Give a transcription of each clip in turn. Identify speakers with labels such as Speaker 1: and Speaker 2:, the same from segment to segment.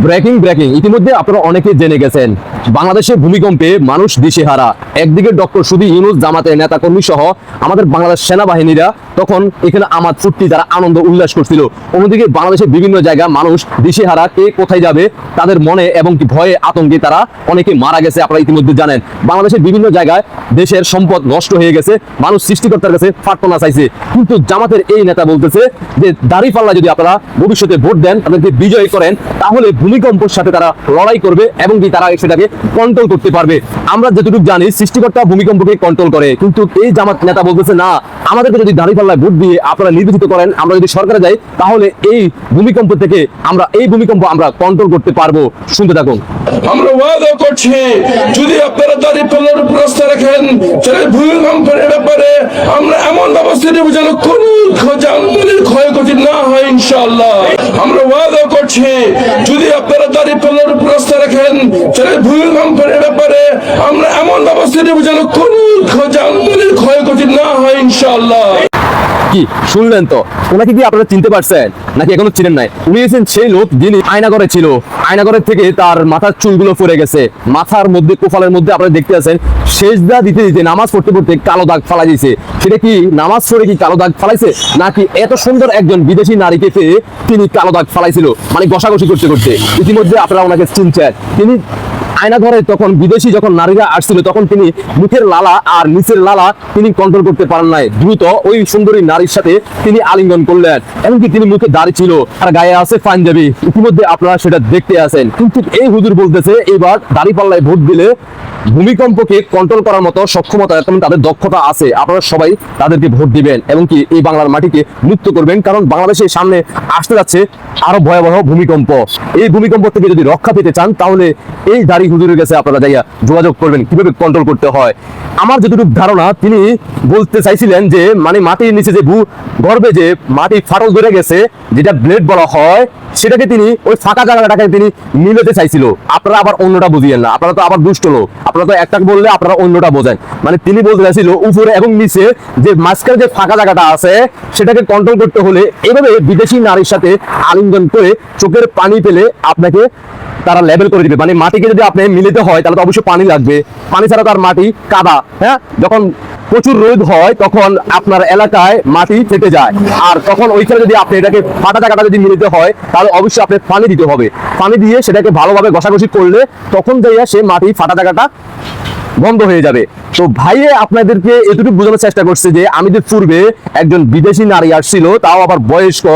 Speaker 1: Breaking breaking ইতিমধ্যে আপনারা অনেকে জেনে গেছেন, বাংলাদেশে ভূমিকম্পে মানুষ দিশেহারা। একদিকে ডক্টর সুদী ইউনুস জামাতের নেতাকর্মী সহ আমাদের বাংলাদেশ সেনাবাহিনীরা তখন এখানে আমার ফুর্তি তারা আনন্দ উল্লাস করছিল। অন্যদিকে বাংলাদেশের বিভিন্ন জায়গা মানুষ দিশেহারা, কে কোথায় যাবে, তাদের মনে এবং ভয়ে আতঙ্কে তারা অনেকে মারা গেছে, আপনারা ইতিমধ্যে জানেন। বাংলাদেশের বিভিন্ন জায়গায় দেশের সম্পদ নষ্ট হয়ে গেছে, মানুষ সৃষ্টিকর্তার কাছে প্রার্থনা চাইছে। কিন্তু জামাতের এই নেতা বলতেছে যে, দাঁড়িপাল্লা যদি আপনারা ভবিষ্যতে ভোট দেন, তাদেরকে বিজয় করেন, তাহলে ভূমিকম্পের সাথে তারা লড়াই করবে এবং কি তারা সেটাকে কন্ট্রোল করতে পারবে। আমরা যতটুকু জানি, সৃষ্টিকর্তা ভূমিকম্পকে কন্ট্রোল করে। কিন্তু এই জামাত নেতা বলতেছে, না, আমাদেরকে যদি দাঁড়িপাল্লায় ভোট দিয়ে আপনারা নির্বাচিত করেন, আমরা যদি সরকারে যাই, তাহলে এই ভূমিকম্প থেকে আমরা, এই ভূমিকম্প আমরা কন্ট্রোল করতে পারব। শুনতে থাকুন।
Speaker 2: আমরা ওয়াদা করছি, যদি আপনারা দাঁড়িয়ে পাল্লার উপর আস্থা রাখেন, তাহলে ভূমিকম্পের ব্যাপারে আমরা এমন ব্যবস্থা নেব যেন কোন ক্ষয়ক্ষতি না হয়, ইনশাআল্লাহ। আমরা ওয়াদা করছি উপর আস্থা রাখেন। সেটা ভূমিকম্পের ব্যাপারে আমরা এমন ব্যবস্থা নেব যেন কোন ক্ষয়ক্ষতি না হয়, ইনশাআল্লাহ।
Speaker 1: কি? শুনলেন তো? ওনাকে কি আপনারা চিনতে পারছেন? নাকি এখনও চিনেন নাই? উনি হচ্ছেন সেই লোক যিনি আয়নাগরে ছিল। আয়নাগরের থেকে তার মাথার চুলগুলো পড়ে গেছে। মাথার মধ্যে, কোফালের মধ্যে আপনারা দেখতে আছেন, সেজদা দিতে দিতে, নামাজ পড়তে পড়তে কালো দাগ ফালা দিয়েছে। সেটা কি নামাজ পড়ে কি কালো দাগ ফালাইছে? নাকি এত সুন্দর একজন বিদেশি নারীকে পেয়ে তিনি কালো দাগ ফালাইছিল? মানে ঘষাঘষি করতে করতে। ইতিমধ্যে আপনারা ওনাকে চিনছেন। তিনি আয়না ঘরে তখন বিদেশি যখন নারীরা আসছিল, তখন তিনি মুখের লালা আর নিচের লালা তিনি কন্ট্রোল করতে পারেন নাই। দ্রুত ওই সুন্দরী নারীর সাথে তিনি আলিঙ্গন করলেন। এমনকি তিনি মুখে দাঁড়িয়ে ছিল আর গায়ে আছে পাঞ্জাবি। ইতিমধ্যে আপনারা সেটা দেখতে আছেন। কিন্তু এই হুজুর বলতেছে, এবার দাড়ি পাল্লায় ভোট দিলে ভূমিকম্পকে কন্ট্রোল করার মতো সক্ষমতা এবং তাদের দক্ষতা আছে। আপনারা সবাই তাদেরকে ভোট দিবেন এবং কি এই বাংলার মাটিকে মুক্ত করবেন। কারণ বাংলাদেশের সামনে আসতে যাচ্ছে আরও ভয়াবহ ভূমিকম্প। এই ভূমিকম্প থেকে যদি রক্ষা পেতে চান, তাহলে এই দাড়ি হুজুরের কাছে আপনারা যাইয়া যোগাযোগ করবেন, কীভাবে কন্ট্রোল করতে হয়? আমার যতটুকু ধারণা, তিনি বলতে চাইছিলেন যে মানে মাটির নিচে যে ভূ গর্বে যে মাটি ফাটল ধরে গেছে, যেটা ব্লেড বলা হয়, সেটাকে তিনি ওই ফাঁকা জায়গাটাকে তিনি মিলাতে চাইছিল। আপনারা আবার অন্যটা বুঝিয়েন না, আপনারা তো আবার দুষ্ট লোক। আপনারা তো একটা বললে আপনারা অন্যটা বোঝেন। মানে তিনি বলতে চাইছিল, উপরে এবং নিচে যে মাঝখানে যে ফাঁকা জায়গাটা আছে, সেটাকে কন্ট্রোল করতে হলে এভাবে বিদেশি নারীর সাথে আলিঙ্গন করে চোখের পানি পেলে আপনাকে তারা লেভেল করে দিবে। মানে মাটিকে যদি আপনি মিলিতে হয়, তাহলে তো অবশ্যই পানি লাগবে। পানি ছাড়া তার মাটি কাদা হ্যাঁ? যখন প্রচুর রোদ হয়, তখন আপনার এলাকায় মাটি ফেটে যায়। আর তখন ওইখানে যদি আপনি এটাকে ফাটা জায়গাটা যদি মিলিতে হয়, তাহলে অবশ্যই আপনি পানি দিতে হবে। পানি দিয়ে সেটাকে ভালোভাবে ঘষাঘষি করলে তখন যাইয়া সে মাটি ফাটা জায়গাটা বন্ধ হয়ে যাবে। তো ভাইয়ে, আপনাদেরকে এটুকু বোঝানোর চেষ্টা করছে যে, আমি যে পূর্বে একজন বিদেশি নারী আসছিল, তাও আবার বয়স্ক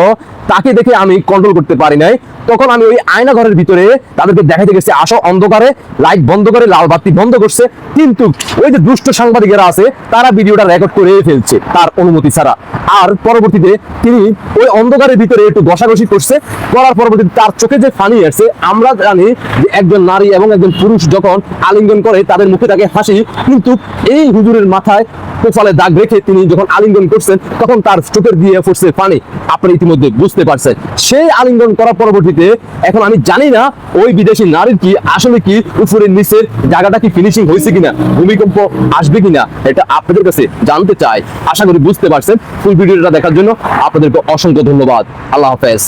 Speaker 1: তাকে দেখে আমি কন্ট্রোল করতে পারি নাই। তখন আমি ওই আয়না ঘরের ভিতরে তাদেরকে দেখাইতে গেছি, আসো অন্ধকারে লাইট বন্ধ করে, লাল বাতি বন্ধ করছে। কিন্তু ওই যে দুষ্ট সাংবাদিকেরা আছে, তারা ভিডিওটা রেকর্ড করে ফেলছে, তার অনুমতি ছাড়া। আর পরবর্তীতে তিনি ওই অন্ধকারের ভিতরে একটু ঘষাঘষি করছে, করার পরবর্তীতে তার চোখে যে ফানি আসছে, আমরা জানি যে একজন নারী এবং একজন পুরুষ যখন আলিঙ্গন করে, তাদের মুখে তাকে হাসি, কিন্তু এই হুজুরের মাথায় কোফালে দাগ রেখে তিনি যখন আলিঙ্গন করছেন, তখন তার চোখের দিয়ে পড়ছে পানি আপনি ইতিমধ্যে বুঝতে পারছেন সেই আলিঙ্গন করার পরবর্তীতে এখন আমি জানি না ওই বিদেশি নারীর কি, আসলে কি উপরের নিচের জায়গাটা কি ফিনিশিং হয়েছে কিনা, ভূমিকম্প আসবে কিনা, এটা আপনাদের কাছে জানতে চাই। আশা করি বুঝতে পারছেন। ফুল ভিডিওটা দেখার জন্য আপনাদেরকে অসংখ্য ধন্যবাদ। আল্লাহ হাফেজ।